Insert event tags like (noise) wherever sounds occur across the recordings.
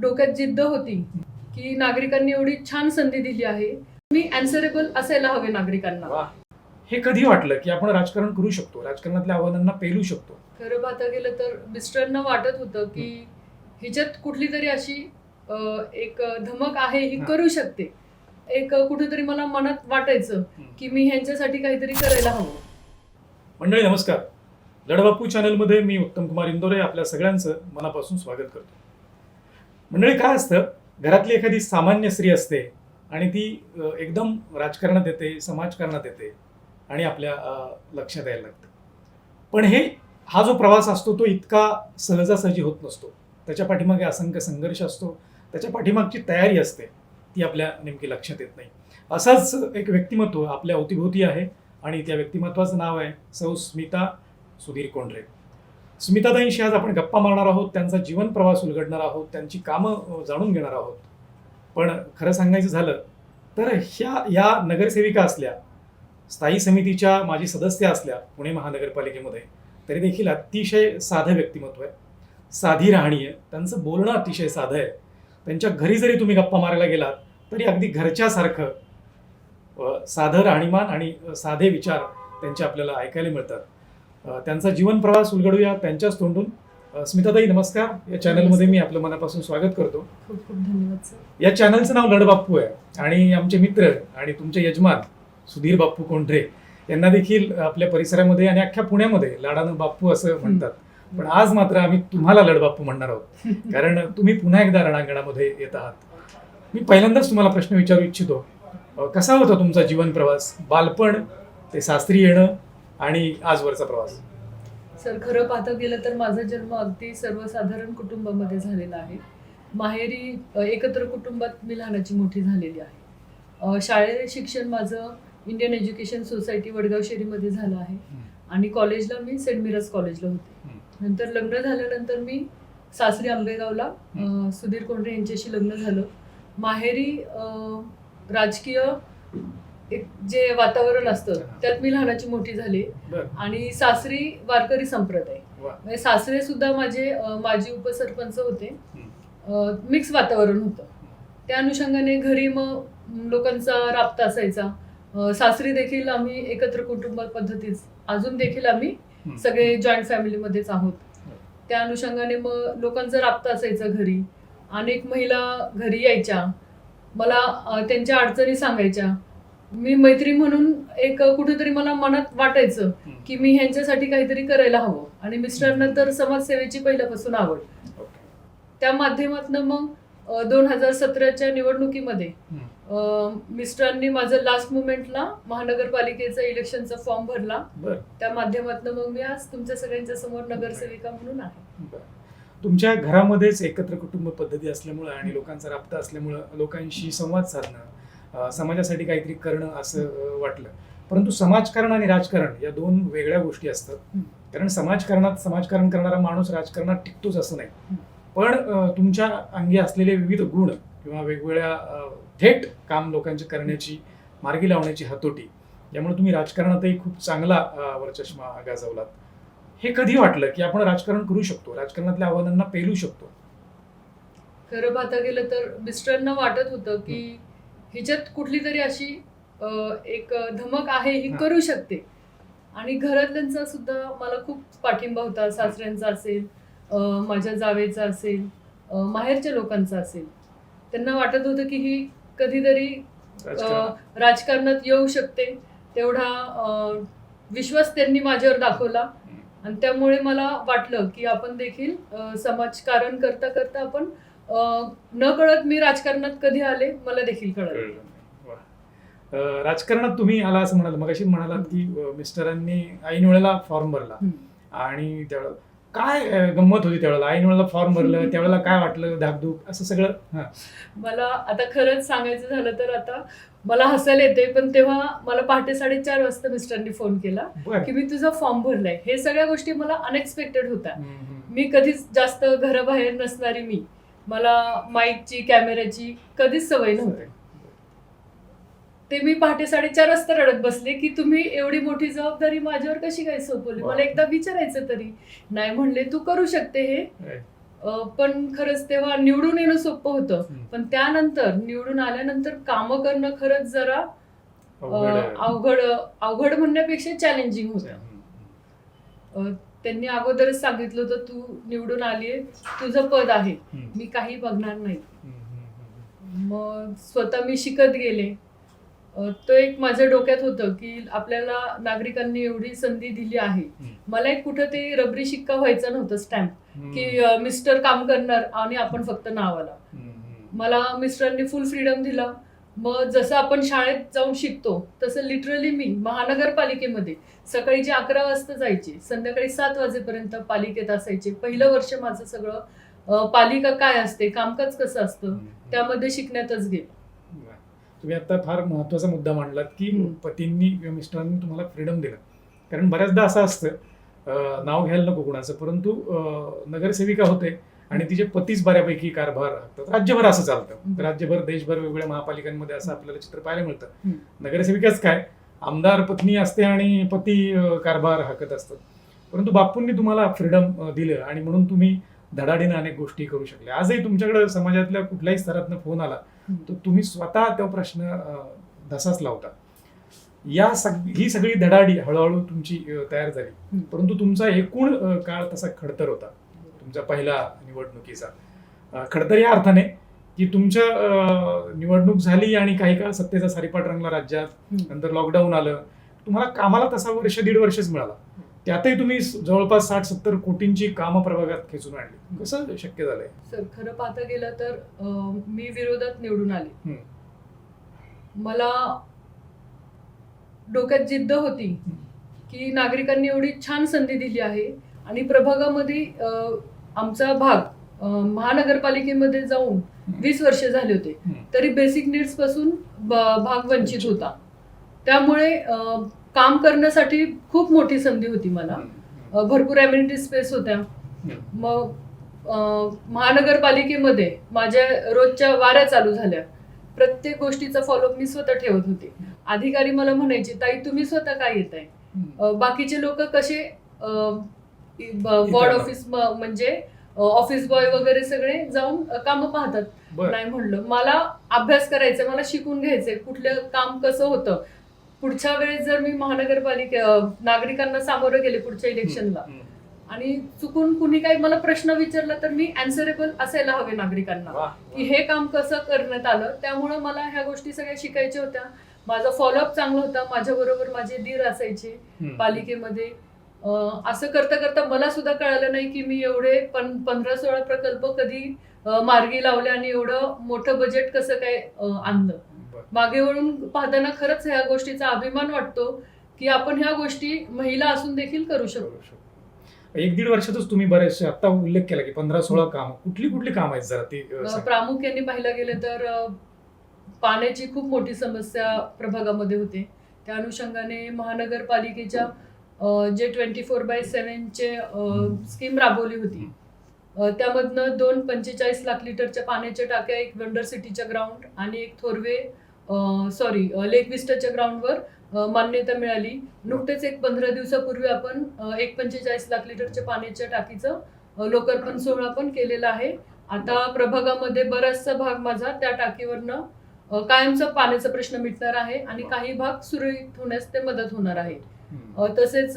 डोक्यात जिद्द होती की नागरिकांनी एवढी छान संधी दिली आहे. मी अँसरेबल असायला हवे नागरिकांना. हे कधी वाटलं की आपण राजकारण करू शकतो? राजकारणातल्या आव्हानांना पेलू शकतो? खरं पाहता गेलं तर मिस्टरांना वाटत होतं की ह्याच्यात कुठली तरी अशी एक धमक आहे ही हा. करू शकते. एक कुठेतरी मला मनात वाटायचं की मी ह्यांच्यासाठी काहीतरी करायला हवं. मंडळी नमस्कार. लढबापू चॅनलमध्ये मी उत्तम कुमार इंदोरे आपल्या सगळ्यांचं मनापासून स्वागत करतो. मंडळी काय असतं? घरातली एखादी सामान्य स्त्री असते आणि ती एकदम राजकारणात येते समाजकारणात येते आणि आपल्या लक्षात यायला लागतं. पण हे हा जो प्रवास असतो तो इतका सहजासहजी होत नसतो. त्याच्या पाठीमागे असंख्य संघर्ष असतो. त्याच्या पाठीमागची तयारी असते. ती आपल्या नेमकी लक्षात येत नाही. असाच एक व्यक्तिमत्व आपल्या अवतीभोवती आहे आणि त्या व्यक्तिमत्वाचं नाव आहे सौ स्मिता सुधीर कोंढरे. स्मिताताईंशी आज आपण गप्पा मारणार आहोत त्यांचा जीवन प्रवास उलगडणार आहोत त्यांची कामं जाणून घेणार आहोत. पण खरं सांगायचं झालं तर ह्या या नगरसेविका असल्या स्थायी समितीच्या माझी सदस्य असल्या पुणे महानगरपालिकेमध्ये तरी देखील अतिशय साधं व्यक्तिमत्व आहे. साधी राहणी आहे. त्यांचं बोलणं अतिशय साधं आहे. त्यांच्या घरी जरी तुम्ही गप्पा मारायला गेलात तरी अगदी घरच्यासारखं साधं राहणीमान आणि साधे विचार त्यांचे आपल्याला ऐकायला मिळतात. त्यांचा जीवन प्रवास उलगडूया त्यांच्याच तोंडून. स्मिताताई नमस्कार. या चॅनलमध्ये मी आपलं मनापासून स्वागत करतो. खूप खूप धन्यवाद सर. या चॅनलचं नाव लडबाप्पू आहे आणि आमचे मित्र आणि तुमचे यजमान सुधीर बाप्पू कोंढरे यांना देखील आपल्या परिसरामध्ये आणि अख्ख्या पुण्यामध्ये लाडानं बाप्पू असं म्हणतात. पण आज मात्र आम्ही तुम्हाला लडबाप्पू म्हणणार आहोत. (laughs) कारण तुम्ही पुन्हा एकदा रणांगणामध्ये येत आहात. मी पहिल्यांदाच तुम्हाला प्रश्न विचारू इच्छितो. कसा होता तुमचा जीवन प्रवास? बालपण ते सासरी येणं आणि आजवरचा प्रवास. सर खरं पाहता गेलं तर माझा जन्म अगदी सर्वसाधारण कुटुंबामध्ये झालेला आहे. माहेरी एकत्र कुटुंबात मी लहानाची मोठी झालेली आहे. अ, शाळेत शिक्षण माझं इंडियन एज्युकेशन सोसायटी वडगाव शेरीमध्ये झालं आहे. आणि कॉलेजला मी सेंट मिरज कॉलेजला होते. नंतर लग्न झाल्यानंतर मी सासरी आंबेगावला सुधीर कोंढरे यांच्याशी लग्न झालं. माहेरी राजकीय एक जे वातावरण असतं त्यात मी लहानाची मोठी झाली. आणि सासरी वारकरी संप्रदाय. म्हणजे सासरे सुद्धा माझे माजी उपसरपंच होते. मिक्स वातावरण होतं. त्या अनुषंगाने घरी मग लोकांचा राबता असायचा. सासरी देखील आम्ही एकत्र कुटुंब पद्धतीच अजून देखील आम्ही. सगळे जॉईंट फॅमिलीमध्येच आहोत. त्या अनुषंगाने मग लोकांचा राबता असायचा घरी. अनेक महिला घरी यायच्या. मला त्यांच्या अडचणी सांगायच्या. मी मैत्री म्हणून एक कुठेतरी मला मनात वाटायचं की मी ह्यांच्यासाठी काहीतरी करायला हवं. आणि मिस्टरांना तर समाजसेवेची पहिल्यापासून आवड. त्या माध्यमातनं मग दोन हजार सतराच्या निवडणुकीमध्ये मिस्टरांनी माझं लास्ट मुमेंटला महानगरपालिकेचा इलेक्शनचा फॉर्म भरला. त्या माध्यमातनं मग मी आज तुमच्या सगळ्यांच्या समोर नगरसेविका म्हणून आहे. तुमच्या घरामध्येच एकत्र कुटुंब पद्धती असल्यामुळं आणि लोकांचा राबता असल्यामुळं लोकांशी संवाद साधणं समाजासाठी काहीतरी करणं असं वाटलं. परंतु समाजकारण आणि राजकारण या दोन वेगळ्या गोष्टी असतात. कारण समाजकारणात समाजकारण करणारा माणूस राजकारणात टिकतोच असं नाही. पण तुमच्या अंगी असलेले विविध गुण किंवा वेगवेगळ्या थेट काम लोकांची करण्याची मार्गी लावण्याची हातोटी यामुळे तुम्ही राजकारणातही खूप चांगला वरचष्मा गाजवलात. हे कधी वाटलं की आपण राजकारण करू शकतो? राजकारणातल्या आव्हानांना पेलू शकतो? खरं पाहता गेलं तर मिस्टरांना वाटत होतं की ह्याच्यात कुठली तरी अशी एक धमक आहे ही. करू शकते. आणि घरातल्यांचा सुद्धा मला खूप पाठिंबा होता. सासऱ्यांचा असेल माझ्या जावेचा असेल माहेरच्या लोकांचा असेल. त्यांना वाटत होतं की ही कधीतरी राजकारणात येऊ शकते. तेवढा विश्वास त्यांनी माझ्यावर दाखवला. आणि त्यामुळे मला वाटलं की आपण देखील समाजकारण करता करता आपण न कळत मी राजकारणात कधी आले मला देखील कळलं राजकारणात तुम्ही आला असं म्हणाल मग म्हणालात की मिस्टरांनी ऐन वेळेला फॉर्म भरला. आणि त्यावेळेला काय गंमत होती त्यावेळेला? ऐन वेळेला फॉर्म भरलं (laughs) त्यावेळेला काय वाटलं? धाकधूक असं सगळं. मला आता खरंच सांगायचं झालं तर आता मला हसायला येते पण तेव्हा मला पहाटे साडेचार वाजता मिस्टरांनी फोन केला. की मी तुझा फॉर्म भरलाय. हे सगळ्या गोष्टी मला अनएक्सपेक्टेड होत्या. मी कधीच जास्त घराबाहेर नसणारी मी. मला माईकची कॅमेऱ्याची कधीच सवय नव्हती. ते मी पहाटे साडेचार वाजता रडत बसले की तुम्ही एवढी मोठी जबाबदारी माझ्यावर कशी काय सोपवली. मला एकदा विचारायचं तरी. नाही म्हणले तू करू शकते हे. पण खरंच तेव्हा निवडून येणं सोपं होतं. पण त्यानंतर निवडून आल्यानंतर कामं करणं खरंच जरा अवघड. अवघड म्हणण्यापेक्षा चॅलेंजिंग होतं. त्यांनी अगोदरच सांगितलं होतं तू निवडून आलीये तुझं पद आहे. मी काही बघणार नाही. मग स्वतः मी शिकत गेले. तो एक माझ्या डोक्यात होतं की आपल्याला नागरिकांनी एवढी संधी दिली आहे. मला एक कुठं ते रबरी शिक्का व्हायचा नव्हतं स्टॅम्प. की मिस्टर काम करणार आणि आपण फक्त नावाला. मला मिस्टरांनी फुल फ्रीडम दिला. मग जसं आपण शाळेत जाऊन शिकतो तसं लिटरली मी महानगरपालिकेमध्ये सकाळी जे अकरा वाजता जायचे संध्याकाळी सात वाजेपर्यंत पालिकेत असायचे पहिलं वर्ष माझं सगळं पालिका काय असते कामकाज कसं असतं. त्यामध्ये शिकण्यातच गेलं. तुम्ही आता फार महत्त्वाचा मुद्दा मांडलात की. पतींनी किंवा मिस्टरांनी तुम्हाला फ्रीडम दिलं कारण बऱ्याचदा असं असतं नाव घ्यायला नको कुणाचं परंतु नगरसेविका होते आणि तिचे पतीच बऱ्यापैकी कारभार हाकतात राज्यभर असं चालतं. राज्यभर देशभर वेगवेगळ्या महापालिकांमध्ये असं आपल्याला चित्र पाहायला मिळतं. नगरसेविकाच काय? आमदार पत्नी असते आणि पती कारभार हाकत असतात. परंतु बापूंनी तुम्हाला फ्रीडम दिलं आणि म्हणून तुम्ही धडाडीने अनेक गोष्टी करू शकल्या आजही तुमच्याकडे समाजातल्या कुठल्याही स्तरातनं फोन आला तर तुम्ही स्वतः तो प्रश्न धसाच लावता. या सग ही सगळी धडाडी हळूहळू तुमची तयार झाली. परंतु तुमचा एकूण काळ तसा खडतर होता. तुमचा पहिला निवडणुकीचा. खडतर या अर्थाने की तुमच्या निवडणूक झाली आणि काही काळ सत्तेचा सारीपाट रंगला राज्यात. नंतर लॉकडाऊन आलं. तुम्हाला कामाला तसा वर्ष दीड वर्षच मिळाला. त्यातही तुम्ही जवळपास साठ सत्तर कोटींची कामं प्रभागात खेचून आणली. कसं शक्य झालंय? सर खरं पाहता गेलं तर मी विरोधात निवडून आले. मला डोक्यात जिद्द होती की नागरिकांनी एवढी छान संधी दिली आहे. आणि प्रभागामध्ये आमचा भाग महानगरपालिकेमध्ये जाऊन वीस वर्ष झाले होते. तरी बेसिक नीड्सपासून भाग वंचित होता. त्यामुळे काम करण्यासाठी खूप मोठी संधी होती मला. भरपूर एम्युनिटी स्पेस होत्या. मग महानगरपालिकेमध्ये माझ्या रोजच्या वाऱ्या चालू झाल्या. प्रत्येक गोष्टीचा फॉलोअप मी स्वतः ठेवत होते. अधिकारी मला म्हणायचे ताई तुम्ही स्वतः काय येत आहे. बाकीचे लोक कसे वॉर्ड ऑफिस म्हणजे ऑफिस बॉय वगैरे सगळे जाऊन कामं पाहतात. नाही म्हणलं. मला अभ्यास करायचा मला शिकून घ्यायचंय कुठलं काम कसं होतं. पुढच्या वेळेस जर मी महानगरपालिके नागरिकांना सामोरं गेले पुढच्या इलेक्शनला. आणि चुकून कुणी काही मला प्रश्न विचारला तर मी अँसरेबल असायला हवे नागरिकांना. की हे काम कसं करण्यात आलं? त्यामुळं मला ह्या गोष्टी सगळ्या शिकायच्या होत्या. माझा फॉलोअप चांगला होता. माझ्या बरोबर माझे दीर असायचे. पालिकेमध्ये. असं करता करता मला सुद्धा कळालं नाही की मी एवढे पं पंधरा सोळा प्रकल्प कधी मार्गी लावले आणि एवढं मोठं बजेट कसं काय आणलं. मागे वळून पाहताना खरंच ह्या गोष्टीचा अभिमान वाटतो की आपण ह्या गोष्टी महिला असून देखील करू शकतो. एक दीड वर्षातच तुम्ही बरेचसे आता उल्लेख केला की पंधरा सोळा काम कुठली कुठली काम आहेत जरा ती. प्रामुख्याने पाहिलं गेलं तर पाण्याची खूप मोठी समस्या प्रभागामध्ये होते त्या अनुषंगाने महानगरपालिकेच्या जे ट्वेंटी फोर बाय सेवनचे स्कीम राबवली होती. त्यामधनं दोन पंचेचाळीस लाख लिटरच्या पाण्याच्या टाक्या एक वंडर सिटीच्या ग्राउंड आणि एक थोरवे सॉरी लेक विस्टाच्या ग्राउंडवर मान्यता मिळाली. नुकतेच एक पंधरा दिवसापूर्वी आपण एक पंचेचाळीस लाख लिटरच्या पाण्याच्या टाकीचं लोकार्पण सोहळा पण केलेला आहे. आता प्रभागामध्ये बराचसा भाग माझा त्या टाकीवरनं कायमचा पाण्याचा प्रश्न मिटणार आहे आणि काही भाग सुरळीत होण्यास ते मदत होणार आहे तसेच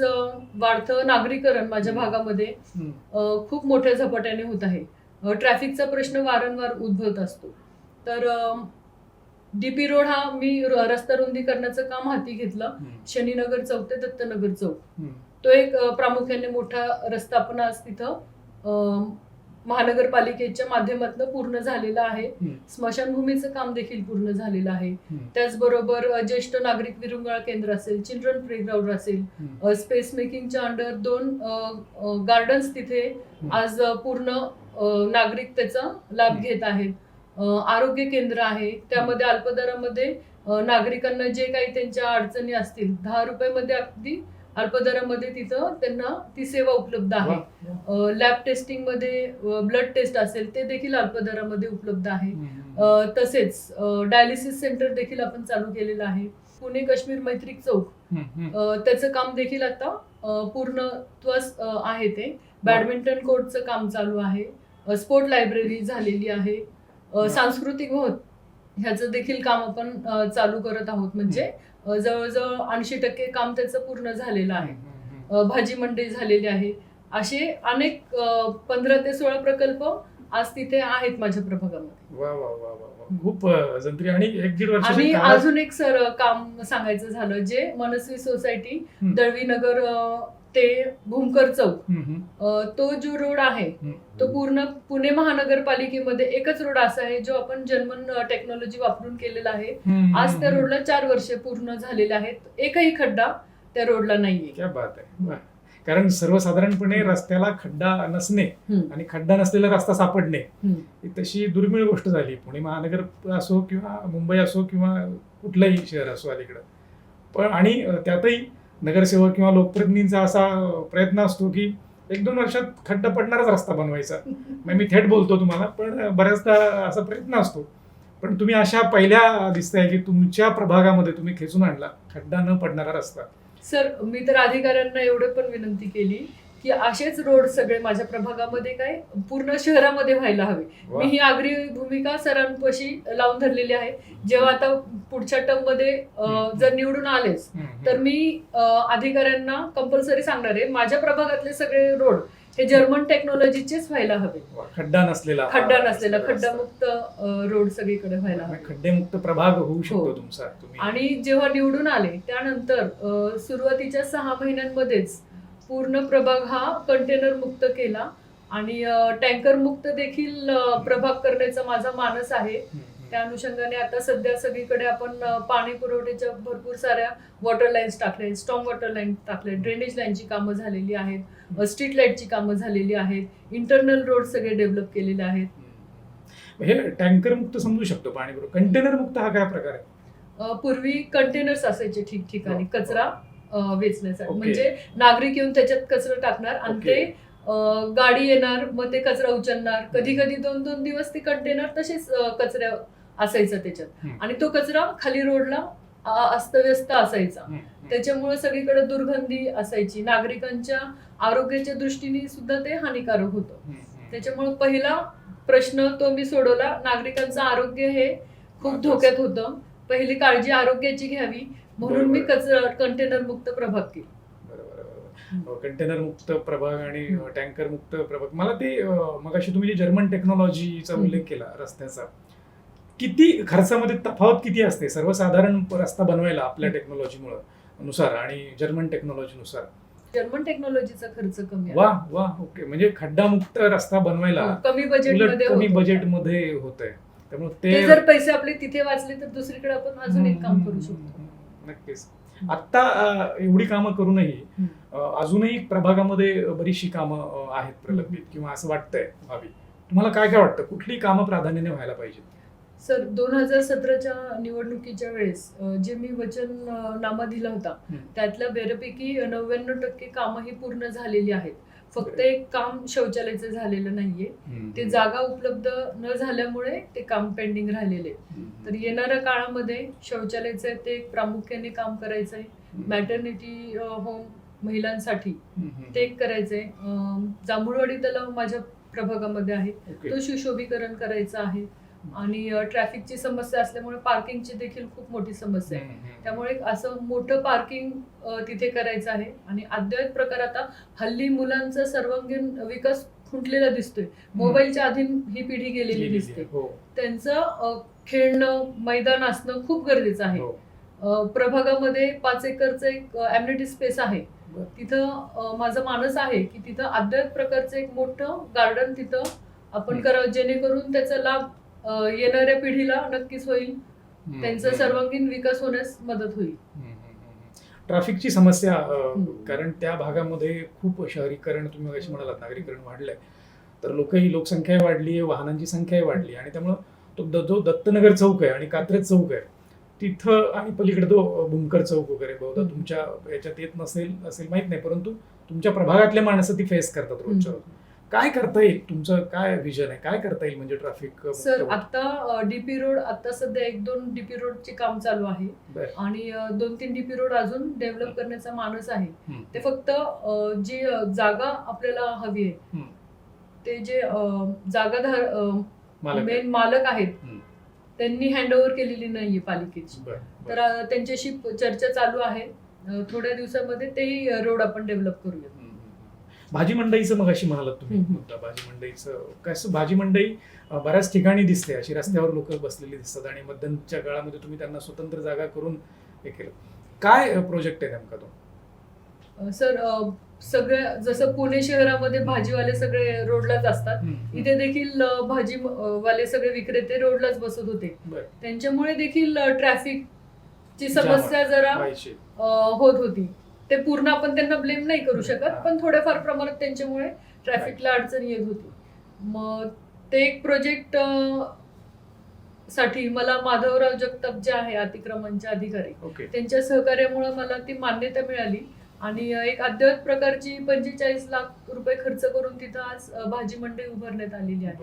वाढतं नागरीकरण माझ्या भागामध्ये खूप मोठ्या झपाट्याने होत आहे. ट्रॅफिकचा प्रश्न वारंवार उद्भवत असतो. तर डीपी रोड हा मी रस्ता रुंदीकरणाचं काम हाती घेतलं. शनीनगर चौक ते दत्तनगर चौक. तो एक प्रामुख्याने मोठा रस्ता आपण आज तिथं. महानगरपालिकेच्या माध्यमातून पूर्ण झालेला आहे. स्मशानभूमीचं काम देखील पूर्ण झालेलं आहे. त्याचबरोबर ज्येष्ठ नागरिक विरंगुळा केंद्र असेल चिल्ड्रन प्लेग्राऊंड असेल. स्पेस मेकिंगच्या अंडर दोन गार्डन्स तिथे आज पूर्ण नागरिक त्याचा लाभ. घेत आहेत आरोग्य केंद्र आहे त्यामध्ये अल्पदरामध्ये नागरिकांना जे काही त्यांच्या अडचणी असतील दहा रुपयामध्ये अगदी अल्पदरामध्ये तिथं त्यांना ती सेवा उपलब्ध आहे. लॅब टेस्टिंगमध्ये ब्लड टेस्ट असेल ते देखील अल्पदरामध्ये उपलब्ध आहे. तसेच डायलिसिस सेंटर देखील आपण चालू केलेलं आहे. पुणे काश्मीर मैत्रिक चौक. त्याचं काम देखील आता पूर्णत्वास आहे ते. बॅडमिंटन कोर्टचं काम चालू आहे. स्पोर्ट लायब्ररी झालेली आहे. सांस्कृतिक भवन ह्याचं देखील काम आपण चालू करत आहोत. म्हणजे जवळजवळ ऐंशी टक्के काम त्याचं पूर्ण झालेलं आहे. भाजी मंडई झालेली आहे. असे अनेक पंधरा ते सोळा प्रकल्प आज तिथे आहेत माझ्या प्रभागामध्ये. वा वा वा वा वा. खूप आणि एक दीड वर्षाच्या आणि अजून एक सर काम सांगायचं झालं जे मनस्वी सोसायटी हम्म. दळवीनगर अ, ते भूमकर चौक तो जो रोड आहे. तो पूर्ण पुणे महानगरपालिकेमध्ये एकच रोड असा आहे जो आपण जर्मन टेक्नॉलॉजी वापरून केलेला आहे आज त्या. रोडला चार वर्षे पूर्ण झालेले आहेत एकही खड्डा त्या रोडला नाहीये क्या बात आहे. कारण सर्वसाधारणपणे रस्त्याला खड्डा नसणे. आणि खड्डा नसलेला रस्ता सापडणे. ही तशी दुर्मिळ गोष्ट झाली पुणे महानगर असो किंवा मुंबई असो किंवा कुठलंही शहर असो अलीकडं पण आणि त्यातही नगरसेवक किंवा लोकप्रतिनिधींचा असा प्रयत्न असतो की एक दोन वर्षात खड्डा पडणारच रस्ता बनवायचा. मग मी थेट बोलतो तुम्हाला पण बऱ्याचदा असा प्रयत्न असतो. पण तुम्ही अशा पहिल्या दिसताय की तुमच्या प्रभागामध्ये तुम्ही खेचून आणला खड्डा न पडणारा रस्ता. सर मी तर अधिकाऱ्यांना एवढं पण विनंती केली की असेच रोड सगळे माझ्या प्रभागामध्ये काय पूर्ण शहरामध्ये व्हायला हवे. मी ही आग्री भूमिका सरांपाशी लावून धरलेली आहे जेव्हा आता पुढच्या टर्ममध्ये. जर निवडून आलेच. तर मी अधिकाऱ्यांना कंपल्सरी सांगणार आहे माझ्या प्रभागातले सगळे रोड हे जर्मन टेक्नॉलॉजीचेच व्हायला हवे खड्डा नसलेला खड्डा नसलेला. खड्डामुक्त रोड सगळीकडे व्हायला हवे खड्डेमुक्त प्रभाग होऊ शकतो हो. तुमचा तुम्ही आणि जेव्हा निवडून आले त्यानंतर सुरुवातीच्या सहा महिन्यांमध्येच पूर्ण प्रभाग हा कंटेनर मुक्त केला. आणि टँकर मुक्त देखील प्रभाग करण्याचा माझा मानस आहे. त्या अनुषंगाने आता सध्या सगळीकडे आपण पाणी पुरवठ्याच्या भरपूर साऱ्या वॉटर लाईन्स टाकल्या स्ट्रॉंग वॉटर लाईन टाकल्या ड्रेनेज लाईनची कामं झालेली आहेत. स्ट्रीट लाईटची कामं झालेली आहेत. इंटरनल रोड सगळे डेव्हलप केलेले आहेत. हे टँकर मुक्त समजू शकतो पाणी कंटेनर मुक्त हा काय प्रकार आहे? पूर्वी कंटेनर्स असायचे ठिकठिकाणी. हो. कचरा अ, वेचण्यासाठी. म्हणजे नागरिक येऊन त्याच्यात कचरा टाकणार आणि. ते गाडी येणार मग ते कचरा उचलणार कधी कधी दोन दोन दिवस ते कंटेनर तसेच कचऱ्या असायचा त्याच्यात. आणि तो कचरा खाली रोडला अस्तव्यस्त असायचा. त्याच्यामुळे सगळीकडे दुर्गंधी असायची नागरिकांच्या आरोग्याच्या दृष्टीने सुद्धा ते हानिकारक होतं. त्याच्यामुळे पहिला प्रश्न तो मी सोडवला नागरिकांचं आरोग्य हे खूप. धोक्यात होतं पहिली काळजी आरोग्याची घ्यावी म्हणून मी. कचरा कंटेनर मुक्त प्रभाग केला. कंटेनर मुक्त प्रभाग आणि टँकर मुक्त प्रभाग मला ते मगाशी तुम्ही जे जर्मन टेक्नॉलॉजीचा. उल्लेख केला रस्त्याचा किती खर्चामध्ये तफावत किती असते सर्वसाधारण रस्ता बनवायला आपल्या टेक्नॉलॉजीमुळे नुसार आणि जर्मन टेक्नॉलॉजीनुसार जर्मन टेक्नॉलॉजीचा खर्च कमी. वा वा ओके म्हणजे खड्डामुक्त रस्ता बनवायला हो, कमी बजेट कमी. बजेटमध्ये होत आहे त्यामुळे ते जर पैसे आपले तिथे वाचले तर दुसरीकडे आपण अजून एक काम करू शकतो नक्कीच. आता अं, एवढी कामं करूनही अजूनही प्रभागामध्ये बरीचशी कामं आहेत प्रलंबित किंवा असं वाटतंय व्हावी तुम्हाला काय काय वाटतं? कुठली कामं प्राधान्याने व्हायला पाहिजे सर दोन हजार सतराच्या निवडणुकीच्या वेळेस जे मी वचननामा दिला होता. त्यातल्या बऱ्यापैकी नव्याण्णव टक्के कामं ही पूर्ण झालेली आहेत. फक्त एक काम शौचालयाचं झालेलं नाहीये. ते जागा उपलब्ध न झाल्यामुळे ते काम पेंडिंग राहिलेले आहे. तर येणाऱ्या काळामध्ये शौचालयाचं ते एक प्रामुख्याने काम करायचं आहे मॅटर्निटी होम महिलांसाठी ते एक करायचंय. जांभूळवाडी तलाव माझ्या प्रभागामध्ये आहे. तो सुशोभीकरण करायचं आहे. आणि ट्रॅफिकची समस्या असल्यामुळे पार्किंगची देखील खूप मोठी समस्या आहे. त्यामुळे असं मोठं पार्किंग तिथे करायचं आहे. आणि अद्वैत प्रकार आता हल्ली मुलांचा सर्वांगीण विकास खुंटलेला दिसतोय. मोबाईलच्या आधी ही पिढी गेलेली दिसते. हो. त्यांचं खेळणं मैदान असणं खूप गरजेचं आहे. हो. प्रभागामध्ये पाच एकरचं एक अम्युनिटी स्पेस आहे. तिथं माझा मानस आहे की तिथं अद्वैत प्रकारचं एक मोठं गार्डन तिथं आपण. करावं. जेणेकरून त्याचा लाभ येणाऱ्या पिढीला नक्कीच होईल त्यांचा. सर्वांगीण विकास होण्यास मदत होईल. ट्रॅफिकची समस्या. कारण त्या भागामध्ये खूप शहरीकरण तुम्ही मगाशी म्हणालात नागरीकरण वाढलंय तर लोकही लोकसंख्या वाढली वाहनांची संख्याही वाढली आणि त्यामुळं तो जो दत्तनगर चौक आहे आणि कात्रज चौक आहे तिथं आणि पलीकडे तो भूमकर चौक वगैरे बहुधा. तुमच्या याच्यात येत नसेल असेल माहीत नाही परंतु तुमच्या प्रभागातले माणसं ती फेस करतात रोजच्या रोज. काय करता येईल? तुमचं काय विजन आहे? काय करता येईल म्हणजे ट्रॅफिक सर आता डीपी रोड आता सध्या एक दोन डीपी रोडचे काम चालू आहे. आणि दोन तीन डीपी रोड अजून डेव्हलप करण्याचा मानस आहे. ते फक्त जी जागा आपल्याला हवी आहे. ते जे जागाधार मेन मालक आहेत. त्यांनी हँडओव्हर केलेली नाहीये पालिकेची. तर त्यांच्याशी चर्चा चालू आहे. थोड्या दिवसामध्ये तेही रोड आपण डेव्हलप करूया. भाजी मंडईचं मग अशी म्हणालात तुम्ही. मुद्दा भाजी मंडईचं कसं भाजी मंडई बऱ्याच ठिकाणी दिसते. अशी रस्त्यावर लोक बसलेली दिसतात आणि मध्यंतरच्या काळामध्ये तुम्ही त्यांना स्वतंत्र जागा करून हे केलं. काय प्रोजेक्ट आहे नेमका तो? सर सगळ्या जसं पुणे शहरामध्ये भाजीवाले सगळे रोडलाच असतात. इथे देखील भाजी वाले सगळे विक्रेते रोडलाच बसत होते. त्यांच्यामुळे देखील ट्रॅफिकची जाम समस्या जरा होत होती. ते पूर्ण आपण त्यांना ब्लेम नाही करू. शकत पण थोड्याफार प्रमाणात त्यांच्यामुळे ट्रॅफिकला अडचण येत होती. मग ते एक प्रोजेक्टसाठी मला माधवराव जगताप जे आहे अतिक्रमणचे अधिकारी त्यांच्या सहकार्यामुळे मला ती मान्यता मिळाली. आणि एक अद्ययावत प्रकारची पंचेचाळीस लाख रुपये खर्च करून तिथं आज भाजी मंडई उभारण्यात आलेली आहे.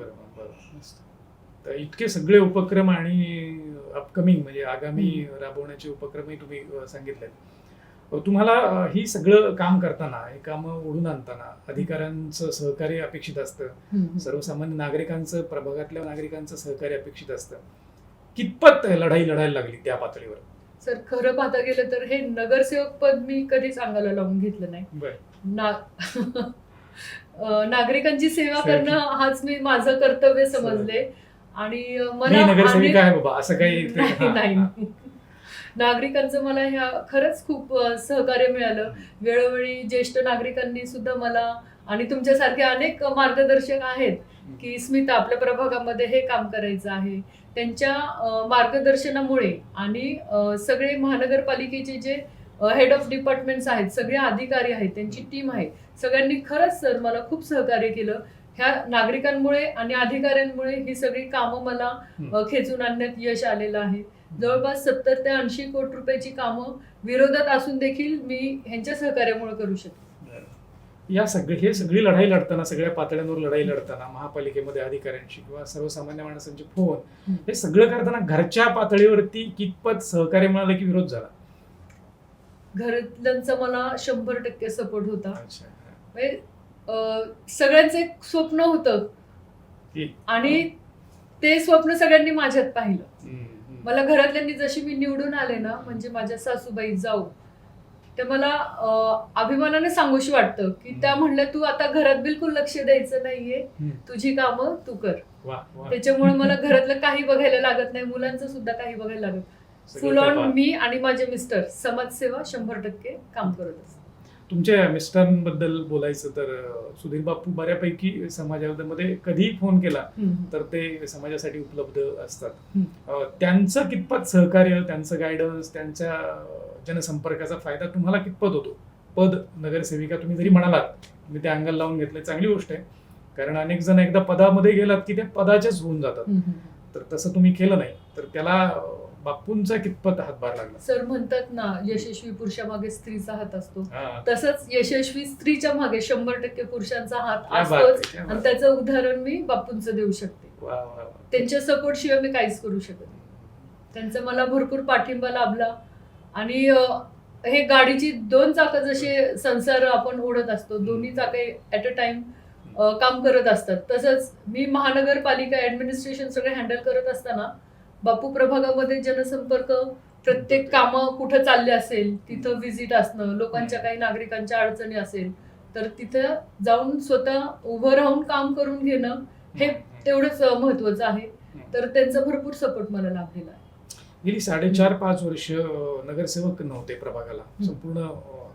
इतके सगळे उपक्रम आणि अपकमिंग म्हणजे आगामी राबवण्याचे उपक्रमही तुम्ही अ, तुम्हाला ही सगळं काम करताना हे काम ओढून आणताना अधिकाऱ्यांचं सहकार्य अपेक्षित असतं. सर्वसामान्य नागरिकांचं प्रभागातल्या नागरिकांचं सहकार्य अपेक्षित असतं. कितपत लढाई लढायला लागली त्या पातळीवर? सर खरं पाहता गेलं तर हे नगरसेवक पद मी कधीच अंगाला लावून घेतलं नाही. ना नागरिकांची सेवा करणं हाच मी माझं कर्तव्य समजले. आणि मला नगरसेविका आहे बाबा? असं काही (laughs) नाही. नागरिकांचं मला ह्या खरंच खूप सहकार्य मिळालं. वेळोवेळी ज्येष्ठ नागरिकांनी सुद्धा मला आणि तुमच्यासारखे अनेक मार्गदर्शक आहेत की स्मिता आपल्या प्रभागामध्ये हे काम करायचं आहे. त्यांच्या मार्गदर्शनामुळे आणि सगळे महानगरपालिकेचे जे हेड ऑफ डिपार्टमेंट्स आहेत सगळे अधिकारी आहेत त्यांची टीम आहे सगळ्यांनी खरंच सर मला खूप सहकार्य केलं. ह्या नागरिकांमुळे आणि अधिकाऱ्यांमुळे ही सगळी कामं मला खेचून आणण्यात यश आलेलं आहे. जवळपास सत्तर ते ऐंशी कोटी रुपयाची कामं विरोधात असून देखील मी ह्यांच्या सहकार्यामुळे करू शकते. या सगळे हे सगळी लढाई लढताना सगळ्या पातळ्यांवर लढाई लढताना महापालिकेमध्ये अधिकाऱ्यांशी किंवा सर्वसामान्य माणसांचे फोन. हे. सगळं करताना घरच्या पातळीवरती कितपत सहकार्य मिळालं की विरोध झाला? घरातल्यांचा मला शंभर टक्के सपोर्ट होता. म्हणजे, सगळ्यांचं एक स्वप्न होतं. की- आणि ते स्वप्न सगळ्यांनी माझ्यात पाहिलं. मला घरातल्यांनी जशी मी निवडून आले ना म्हणजे माझ्या सासूबाई जाऊ ते मला अभिमानाने सांगूशी वाटतं की त्या म्हणल्या तू आता घरात बिलकुल लक्ष द्यायचं नाहीये. तुझी कामं तू कर. त्याच्यामुळे मला (laughs) घरातलं काही बघायला लागत नाही मुलांचं सुद्धा काही बघायला लागत फुल ऑन मी आणि माझे मिस्टर समाजसेवा शंभर टक्के काम करत असतात तुमच्या मिस्टरांबद्दल बोलायचं तर सुधीर बापू बऱ्यापैकी समाजामध्ये कधीही फोन केला तर ते समाजासाठी उपलब्ध असतात. त्यांचं कितपत सहकार्य त्यांचं गायडन्स त्यांच्या जनसंपर्काचा फायदा तुम्हाला कितपत होतो? पद नगरसेविका तुम्ही जरी म्हणालात मी ते अंगाला लावून घेतलं चांगली गोष्ट आहे. कारण अनेक जण एकदा पदामध्ये गेलात की ते पदाचेच होऊन जातात. तर तसं तुम्ही केलं नाही. तर त्याला बापूंचा कितपत हातभार लागला सर म्हणतात ना यशस्वी पुरुषामागे स्त्रीचा हात असतो हा. तसंच यशस्वी स्त्रीच्या मागे शंभर टक्के पुरुषांचा हात क्या बात असतोच आहे, क्या बात आणि त्याचं उदाहरण मी बापूंचं देऊ शकते आहे. वा, वा, वा. त्यांच्या सपोर्ट शिवाय मी काहीच करू शकत नाही. त्यांचा मला भरपूर पाठिंबा लाभला आणि अं, हे गाडीची दोन चाकं जसे संसार आपण ओढत असतो दोन्ही चाके ऍट अ टाइम काम करत असतात तसंच मी महानगरपालिका ऍडमिनिस्ट्रेशन सगळे हँडल करत असताना बापू प्रभागामध्ये जनसंपर्क प्रत्येक कामं कुठं चालले असेल तिथं व्हिजिट असणं लोकांच्या काही नागरिकांच्या अडचणी असेल तर तिथं जाऊन स्वतः उभं राहून काम करून घेणं हे तेवढंच महत्वाचं आहे. तर त्यांचा भरपूर सपोर्ट मला लाभलेला आहे. गेली साडेचार पाच वर्ष नगरसेवक नव्हते प्रभागाला. संपूर्ण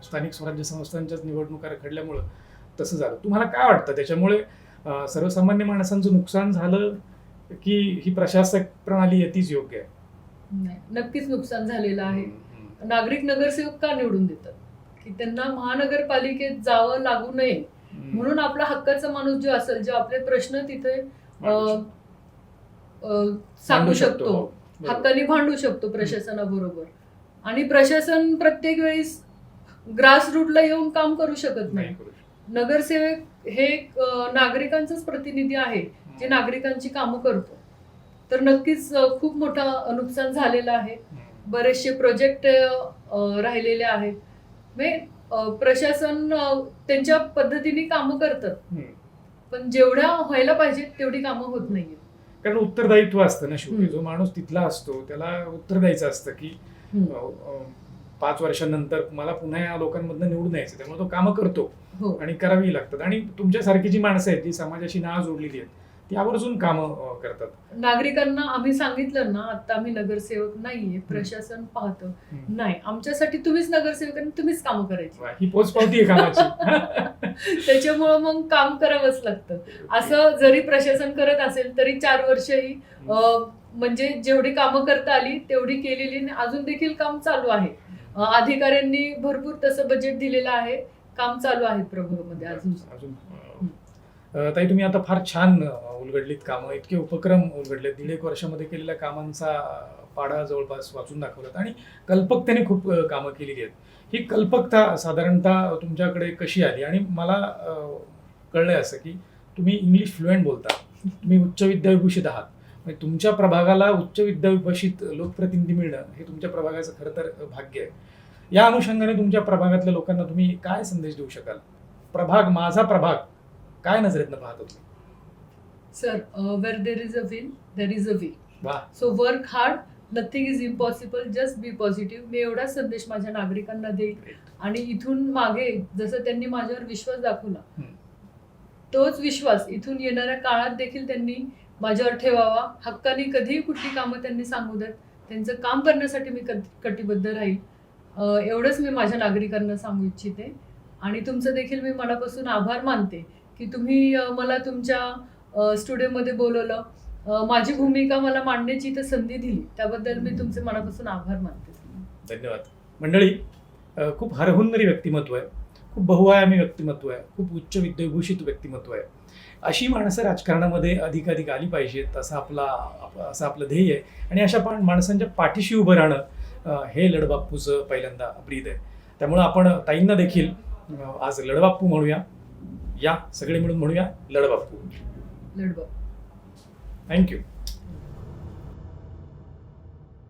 स्थानिक स्वराज्य संस्थांच्याच निवडणुका रखडल्यामुळं तसं झालं. तुम्हाला काय वाटतं? त्याच्यामुळे सर्वसामान्य माणसांचं नुकसान झालं? की ही प्रशासक प्रणाली आहे तीच योग्य आहे. नाही नक्कीच नुकसान झालेलं आहे. नागरिक नगरसेवक का निवडून देतात? की त्यांना महानगरपालिकेत जावं लागू नये. म्हणून आपला हक्काचा माणूस जो असेल जे आपले प्रश्न तिथे सांगू शकतो हो. बरोबर. हक्काने भांडू शकतो प्रशासनाबरोबर. आणि प्रशासन प्रत्येक वेळेस ग्रास रूटला येऊन काम करू शकत नाही. नगरसेवक हे नागरिकांचाच प्रतिनिधी आहे. जे नागरिकांची कामं करतो. तर नक्कीच खूप मोठा नुकसान झालेलं आहे. बरेचसे प्रोजेक्ट राहिलेले आहेत. म्हणजे प्रशासन त्यांच्या पद्धतीने कामं करतात. पण जेवढ्या व्हायला पाहिजेत तेवढी कामं होत नाहीये कारण उत्तरदायित्व असतं ना शेवटी. जो माणूस तिथला असतो त्याला उत्तर द्यायचं असतं की पाच वर्षांनंतर मला पुन्हा या लोकांमधनं निवडून यायचं त्यामुळे तो कामं करतो हो. आणि करावी लागतात. आणि तुमच्यासारखी जी माणसं आहेत जी समाजाशी नाळ जोडलेली आहेत ती आवर्जून कामं करतात. नागरिकांना आम्ही सांगितलं ना आता आम्ही नगरसेवक नाहीये प्रशासन पाहतं. नाही आमच्यासाठी तुम्हीच नगरसेवक आणि तुम्हीच कामं करायची. ही पोचपावती आहे कामाची. (laughs) त्याच्यामुळं मग काम करावंच लागतं. असं जरी प्रशासन करत असेल तरी चार वर्षही म्हणजे जेवढी कामं करता आली तेवढी केलेली आणि अजून देखील काम चालू आहे. अधिकाऱ्यांनी भरपूर तसं बजेट दिलेलं आहे. काम चालू आहे प्रभागामध्ये अजून. अजून ताई तुम्ही आता फार छान उलगडलीत कामं इतके उपक्रम उलगडले दीड एक वर्षामध्ये केलेल्या कामांचा पाडा जवळपास वाचून दाखवलात. आणि कल्पकतेने खूप कामं केलेली आहेत. ही कल्पकता साधारणतः तुमच्याकडे कशी आली? आणि मला कळलं कळलंय असं की तुम्ही इंग्लिश फ्लुएंट बोलता. तुम्ही उच्च विद्याविभूषित आहात. म्हणजे तुमच्या प्रभागाला उच्च विद्याविभूषित लोकप्रतिनिधी मिळणं हे तुमच्या प्रभागाचं खरं तर भाग्य आहे. या अनुषंगाने तुमच्या प्रभागातल्या लोकांना तुम्ही काय संदेश देऊ शकाल? प्रभाग माझा प्रभाग काय नजरेतनं पाहतो तुम्ही? Sir where there is a will there is a way वा so work hard nothing is impossible just be positive मी एवढाच संदेश माझ्या नागरिकांना देईल आणि इथून मागे जसं त्यांनी माझ्यावर विश्वास दाखवला हम्म. तोच विश्वास इथून येणाऱ्या काळात देखील त्यांनी माझ्यावर ठेवावा. हक्काने कधीही कुठली कामं त्यांनी सांगू देत त्यांचं काम करण्यासाठी मी कट- कटिबद्ध राहील. अं, एवढंच मी माझ्या नागरिकांना सांगू इच्छिते. आणि तुमचं देखील मी मनापासून आभार मानते की तुम्ही अं, मला तुमच्या स्टुडिओमध्ये बोलवलं. माझी भूमिका मला मांडण्याची इथं संधी दिली. त्याबद्दल मी तुमचे मनापासून आभार मानते. धन्यवाद. मंडळी खूप हरहुन्नरी व्यक्तिमत्व आहे. खूप बहुआयामी व्यक्तिमत्व आहे. खूप उच्च विद्याभूषित व्यक्तिमत्व आहे. अशी माणसं राजकारणामध्ये अधिकाधिक आली पाहिजेत असं आपला असं आपलं ध्येय आहे. आणि अशा पण माणसांच्या पाठीशी उभं राहणं हे लडबाप्पूचं पहिल्यांदा ब्रीद आहे. त्यामुळं आपण ताईंना देखील आज लडबाप्पू म्हणूया. या सगळे मिळून म्हणूया Thank you.